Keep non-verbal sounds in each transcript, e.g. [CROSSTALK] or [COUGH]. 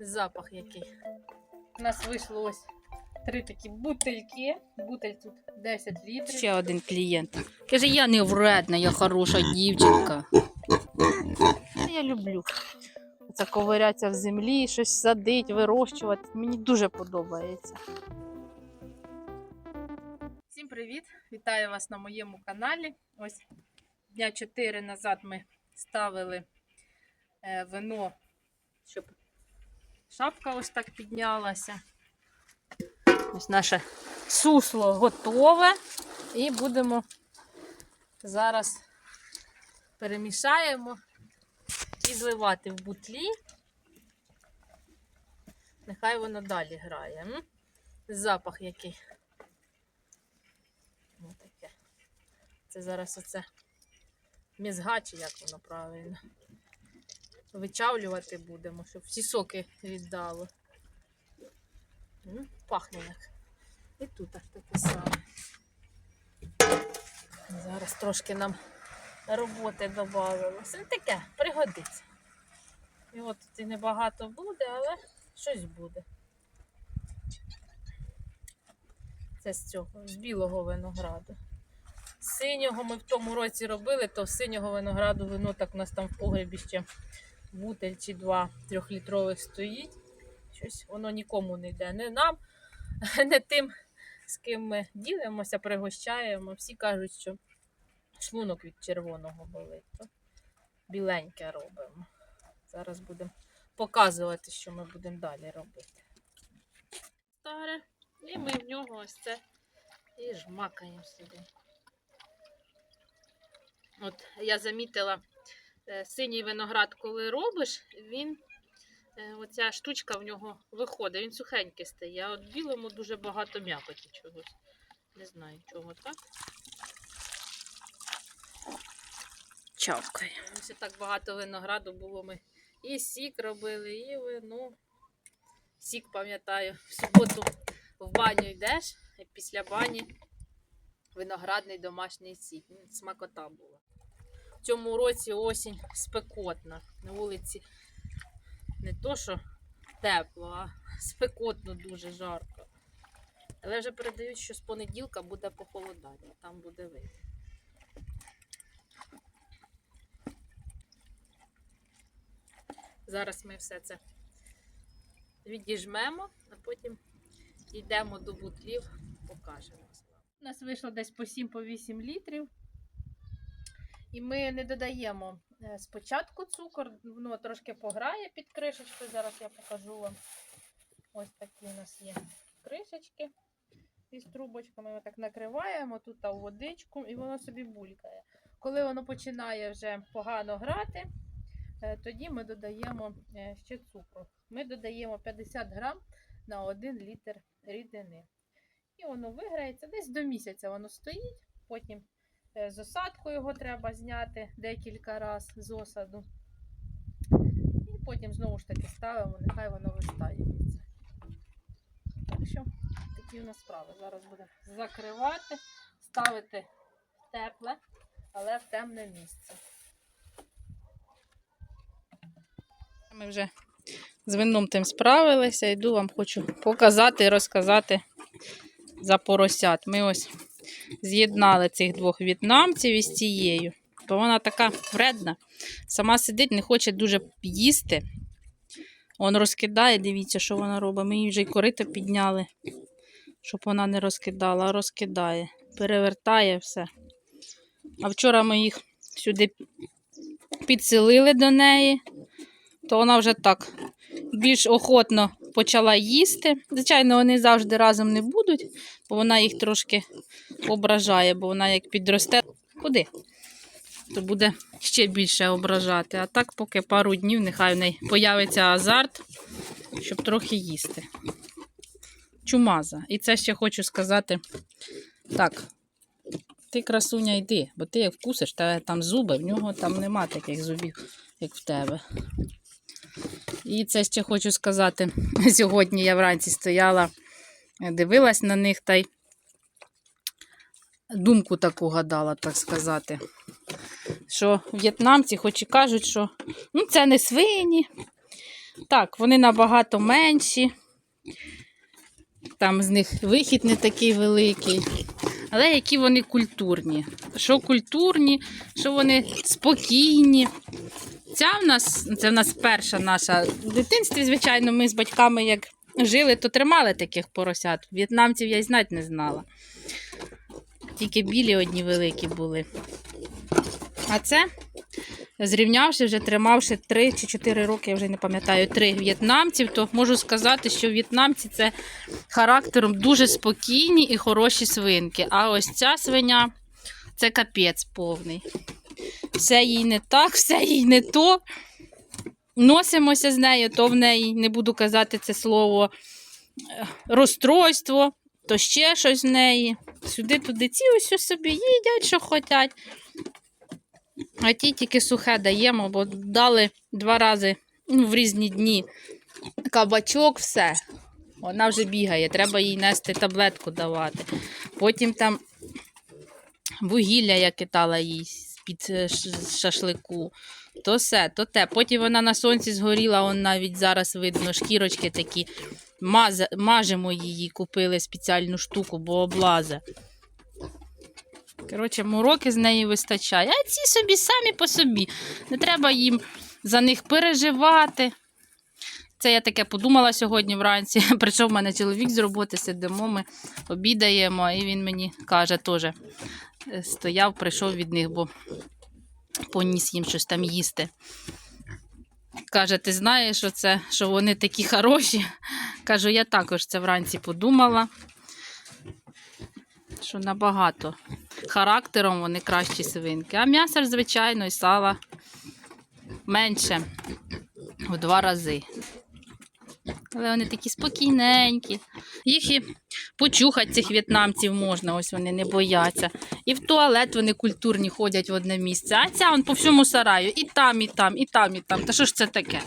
Запах який. У нас вийшло ось три такі бутильки. Бутиль тут 10 літрів. Ще один клієнт. Каже, я не вредна, я хороша дівчинка. Я люблю. Це ковирятися в землі, щось садить, вирощувати. Мені дуже подобається. Всім привіт! Вітаю вас на моєму каналі. Ось дня 4 назад ми ставили е, вино, щоб шапка ось так піднялася. Ось наше сусло готове. І будемо зараз перемішаємо і зливати в бутлі. Нехай воно далі грає. Запах який. Ось таке. Це зараз оце мізга, як воно правильно. Вичавлювати будемо, щоб всі соки віддало. Пахне як. І тут аж таке саме. Зараз трошки нам роботи додавалося. Ну, Таке, пригодиться. І от тут і небагато буде, але щось буде. Це з цього, з білого винограду. Синього ми в тому році робили, то синього винограду вино так у нас там в погребі ще бутель чи два трьохлітрових стоїть. Щось воно нікому не йде. Не нам, [LAUGHS] не тим, з ким ми ділимося, пригощаємо. Всі кажуть, що шлунок від червоного болить. То біленьке робимо. Зараз будемо показувати, що ми будемо далі робити. Старе. І ми в нього ось це і жмакаємо сюди. От я замітила, синій виноград, коли робиш, він, е, оця штучка в нього виходить, він сухенький стає. А от білому дуже багато м'якоті чогось. Не знаю чого так. Чавкає. Ось так багато винограду було. Ми і сік робили, і вино. Сік пам'ятаю, в суботу в баню йдеш, і після бані виноградний домашній сік. Смакота була. В цьому році осінь спекотна. На вулиці не то, що тепло, а спекотно дуже жарко. Але вже передають, що з понеділка буде похолодання, там буде видно. Зараз ми все це відіжмемо, а потім йдемо до бутлів, покажемо. У нас вийшло десь по 7-8 літрів. І ми не додаємо е, спочатку цукор, воно трошки пограє під кришечкою. Зараз я покажу вам. Ось такі у нас є кришечки із трубочками. Ми так накриваємо тут та водичку, і воно собі булькає. Коли воно починає вже погано грати, е, тоді ми додаємо е, ще цукру. Ми додаємо 50 грам на 1 літр рідини. І воно виграється десь до місяця воно стоїть. Потім з осадку його треба зняти декілька разів з осаду. І потім знову ж таки ставимо, нехай воно вистаюється. Так що такі у нас справи. Зараз будемо закривати, ставити тепле, але в темне місце. Ми вже з вином тим справилися. Йду вам хочу показати і розказати за поросят. Ми ось з'єднали цих двох в'єтнамців із цією. Бо вона така вредна. Сама сидить, не хоче дуже їсти. Он розкидає, дивіться, що вона робить. Ми їй вже й корито підняли, щоб вона не розкидала, а розкидає. Перевертає все. А вчора ми їх сюди підселили до неї, то вона вже так більш охотно почала їсти. Звичайно, вони завжди разом не будуть, бо вона їх трошки ображає, бо вона як підросте. Куди? То буде ще більше ображати. А так, поки пару днів, нехай в неї появиться азарт, щоб трохи їсти. Чумаза. І це ще хочу сказати. Так, ти красуня йди, бо ти як вкусиш, тебе там зуби, в нього там нема таких зубів, як в тебе. І це ще хочу сказати. [CLEARS THROAT] Сьогодні я вранці стояла, дивилась на них та й думку таку гадала, так сказати. Що в'єтнамці хоч і кажуть, що ну, це не свині, Так, вони набагато менші. Там з них вихід не такий великий. Але які вони культурні. Що культурні, що вони спокійні. Ця в нас, це в нас перша наша в дитинстві, звичайно, ми з батьками як жили, то тримали таких поросят. В'єтнамців я й знати не знала. Тільки білі одні великі були. А це, зрівнявши, вже тримавши 3 чи 4 роки, я вже не пам'ятаю, три в'єтнамців, то можу сказати, що в'єтнамці це характером дуже спокійні і хороші свинки. А ось ця свиня це капець повний. Все їй не так, все їй не то. Носимося з нею, то в неї, не буду казати це слово, е, розстройство, то ще щось в неї. Сюди-туди ці ось собі їдять, що хочуть. А ті тільки сухе даємо, бо дали два рази ну, в різні дні кабачок, все. Вона вже бігає, треба їй нести таблетку давати. Потім там вугілля я кидала їй з-під е, шашлику. То все, то те. Потім вона на сонці згоріла, он навіть зараз видно шкірочки такі. Маза, мажемо її, купили спеціальну штуку, бо облазе. Коротше, мороки з неї вистачає. А ці собі самі по собі. Не треба їм за них переживати. Це я таке подумала сьогодні вранці. [LAUGHS] Прийшов в мене чоловік з роботи, сидимо, ми обідаємо, і він мені каже теж. е, Стояв, прийшов від них, бо поніс їм щось там їсти. Каже, ти знаєш, що, це, що вони такі хороші. [LAUGHS] Кажу, я також це вранці подумала. Що набагато характером вони кращі свинки. А м'яса ж, звичайно, і сала менше в два рази. Але вони такі спокійненькі. Їх і почухати цих в'єтнамців можна, ось вони не бояться. І в туалет вони культурні ходять в одне місце. А ця он по всьому сараю. І там, і там, і там, і там. Та що ж це таке?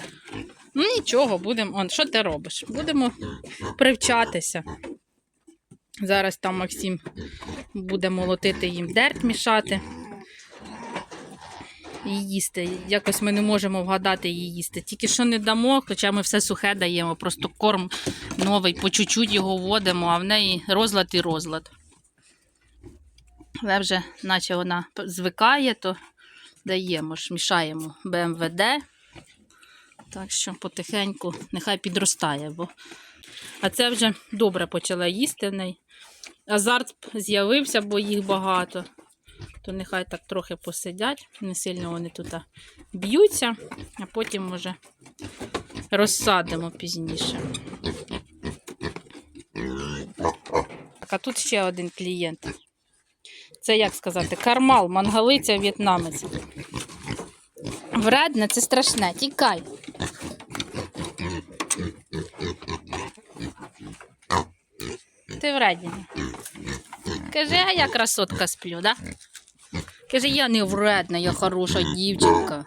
Ну нічого, будемо. Що ти робиш? Будемо привчатися. Зараз там Максим буде молотити їм дерть мішати. І їсти. Якось ми не можемо вгадати її їсти. Тільки що не дамо, хоча ми все сухе даємо, просто корм новий, по чуть-чуть його вводимо, а в неї розлад і розлад. Але вже, наче вона звикає, то даємо ж, мішаємо БМВД. Так що потихеньку нехай підростає. Бо... А це вже добре почала їсти в неї. Азарт з'явився, бо їх багато. То нехай так трохи посидять, не сильно вони тут б'ються, а потім може розсадимо пізніше. Так, а тут ще один клієнт. Це як сказати, кармал, мангалиця, в'єтнамець. Вредне, це страшне. Тікай. Ти вредний. Кажи, а я красотка сплю, да? Каже, я не вредна, я хороша дівчинка.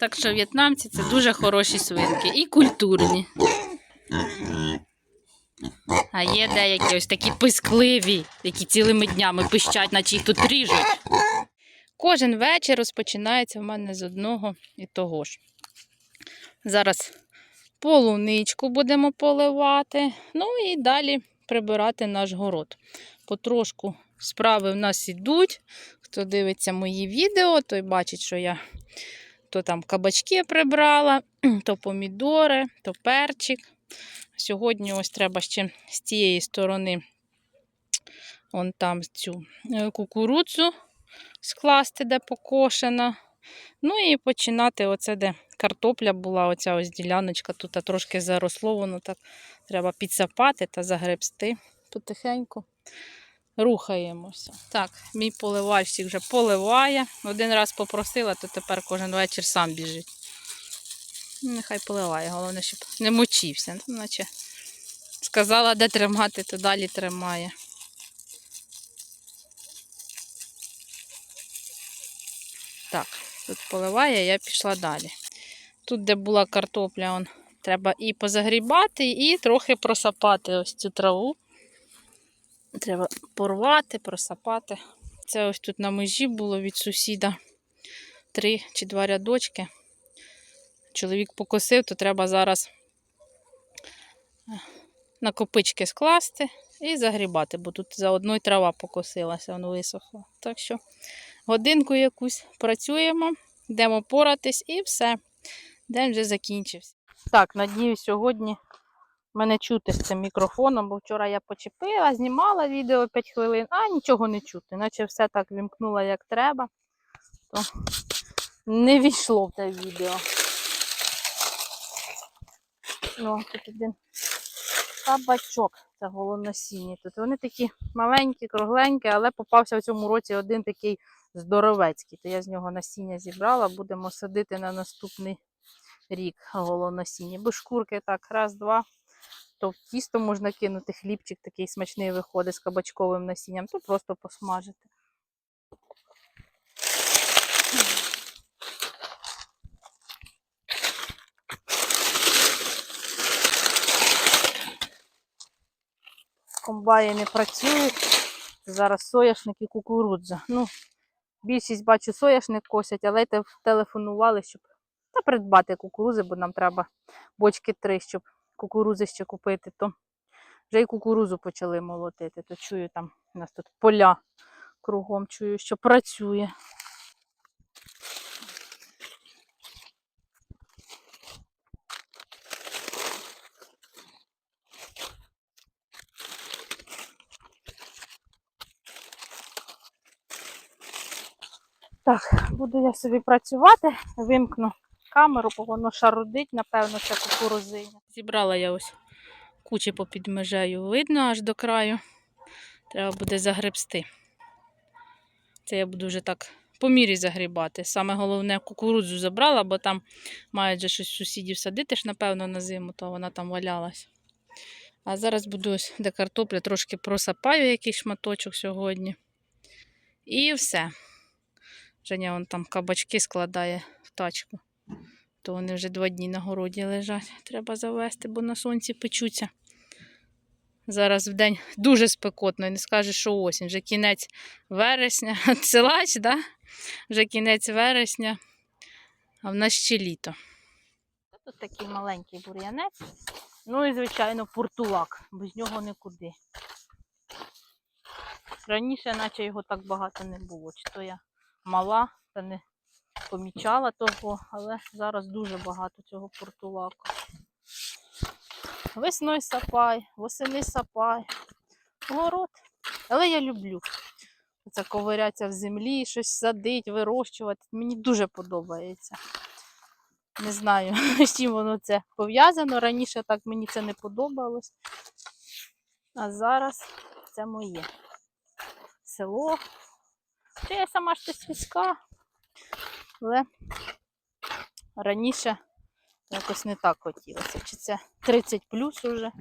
Так що в'єтнамці це дуже хороші свинки і культурні. А є деякі ось такі пискливі, які цілими днями пищать, наче їх тут ріжуть. Кожен вечір розпочинається в мене з одного і того ж. Зараз полуничку будемо поливати, ну і далі прибирати наш город. Потрошку справи в нас ідуть. Хто дивиться мої відео, той бачить, що я то там кабачки прибрала, [CLEARS THROAT] то помідори, то перчик. Сьогодні ось треба ще з цієї сторони вон там цю е, кукурудзу скласти, де покошена. Ну і починати оце, де картопля була, оця ось діляночка, тут трошки заросло, воно так треба підсапати та загребсти потихеньку. Рухаємося. Так, мій поливальщик вже поливає. Один раз попросила, то тепер кожен вечір сам біжить. Ну, Нехай поливає, головне, щоб не мочився. Ну, Наче сказала, де тримати, то далі тримає. Так, тут поливає, я пішла далі. Тут, де була картопля, он, треба і позагрібати, і трохи просапати ось цю траву. Треба порвати, просапати. Це ось тут на межі було від сусіда три чи два рядочки. Чоловік покосив, то треба зараз е, на копички скласти і загрібати, бо тут заодно й трава покосилася, воно висохло. Так що годинку якусь працюємо, йдемо поратись і все. День вже закінчився. Так, надіюсь, сьогодні мене чути з цим мікрофоном, бо вчора я почепила, знімала відео 5 хвилин, а нічого не чути. Наче все так вімкнула, як треба, то не війшло в те відео. Ну, тут один кабачок. Це голоносінні. Тут вони такі маленькі, кругленькі, але попався в цьому році один такий здоровецький. То я з нього насіння зібрала, будемо садити на наступний рік голоносіння. Бо шкурки так, раз, два. То в тісто можна кинути, хлібчик такий смачний виходить з кабачковим насінням, то просто посмажити. Комбайни працюють. Зараз соняшник і кукурудза. Ну, більшість бачу соняшник косять, але телефонували, щоб та придбати кукурузи, бо нам треба бочки три, щоб кукурузи ще купити. То вже й кукурузу почали молотити. То чую там у нас тут поля кругом чую, що працює. Так, буду я собі працювати, вимкну камеру, бо воно шарудить, напевно, це кукурузиня. Зібрала я ось кучі попід межею, видно аж до краю. Треба буде загребсти. Це я буду вже так по мірі загрібати. Саме головне кукурудзу забрала, бо там мають же щось сусідів садити ж, напевно, на зиму, то вона там валялась. А зараз буду ось де картопля, трошки просапаю якийсь шматочок сьогодні. І все. Женя вон там кабачки складає в тачку. То вони вже два дні на городі лежать. Треба завести, бо на сонці печуться. Зараз в день дуже спекотно, і не скажеш, що осінь. Вже кінець вересня. [LAUGHS] Силач, да? Вже кінець вересня, а в нас ще літо. Тут такий маленький бур'янець. Ну і, звичайно, портулак. Без нього нікуди. Раніше, наче його так багато не було. Чи то я мала та не помічала того, але зараз дуже багато цього портулаку. Весною сапай, восени сапай, город. Але я люблю це ковирятися в землі, щось садить, вирощувати. Мені дуже подобається. Не знаю, [LAUGHS] з чим воно це пов'язано. Раніше так мені це не подобалось. А зараз це моє село. Чи я сама ж ти сільська, але раніше якось не так хотілося. Чи це 30 плюс уже,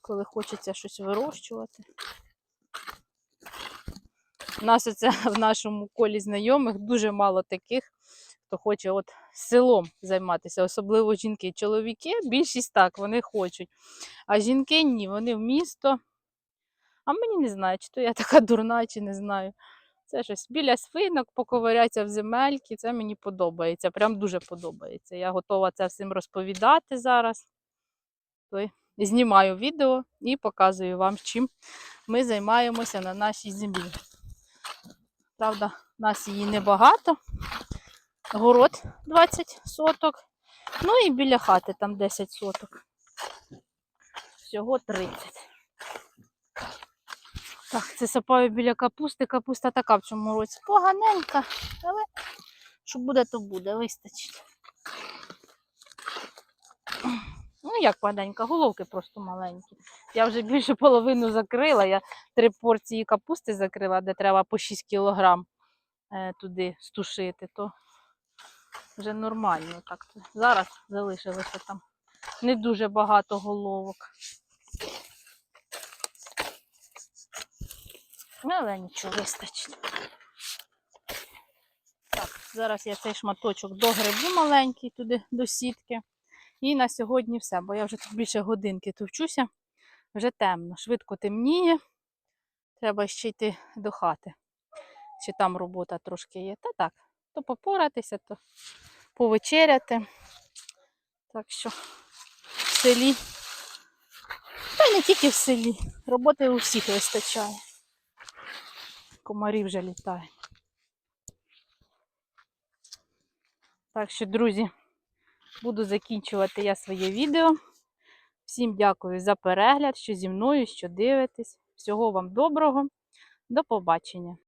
коли хочеться щось вирощувати. У нас оце [LAUGHS] в нашому колі знайомих дуже мало таких, хто хоче от селом займатися, особливо жінки. Чоловіки, більшість так, вони хочуть. А жінки ні, вони в місто. А мені не знаю, чи то я [LAUGHS] така дурна, чи не знаю. Це щось біля свинок, поковиряться в земельки. Це мені подобається. Прям дуже подобається. Я готова це всім розповідати зараз. Знімаю відео і показую вам, чим ми займаємося на нашій землі. Правда, нас її небагато. Город 20 соток. Ну і біля хати там 10 соток. Всього 30. Так, це сапаю біля капусти. Капуста така в цьому році поганенька, але що буде, то буде, вистачить. Ну, як поганенька, головки просто маленькі. Я вже більше половину закрила. Я три порції капусти закрила, де треба по 6 кілограм е, туди стушити, то вже нормально. Так, зараз залишилося там не дуже багато головок. Ну, але нічого вистачить. Так, зараз я цей шматочок до грибу маленький туди до сітки. І на сьогодні все, бо я вже тут більше годинки товчуся. Вже темно, швидко темніє. Треба ще йти до хати. Чи там робота трошки є. Та так, то попоратися, то повечеряти. Так що в селі. Та не тільки в селі. Роботи у всіх вистачає. Комарі вже літають. Так що, друзі, буду закінчувати я своє відео. Всім дякую за перегляд, що зі мною, що дивитесь. Всього вам доброго. До побачення.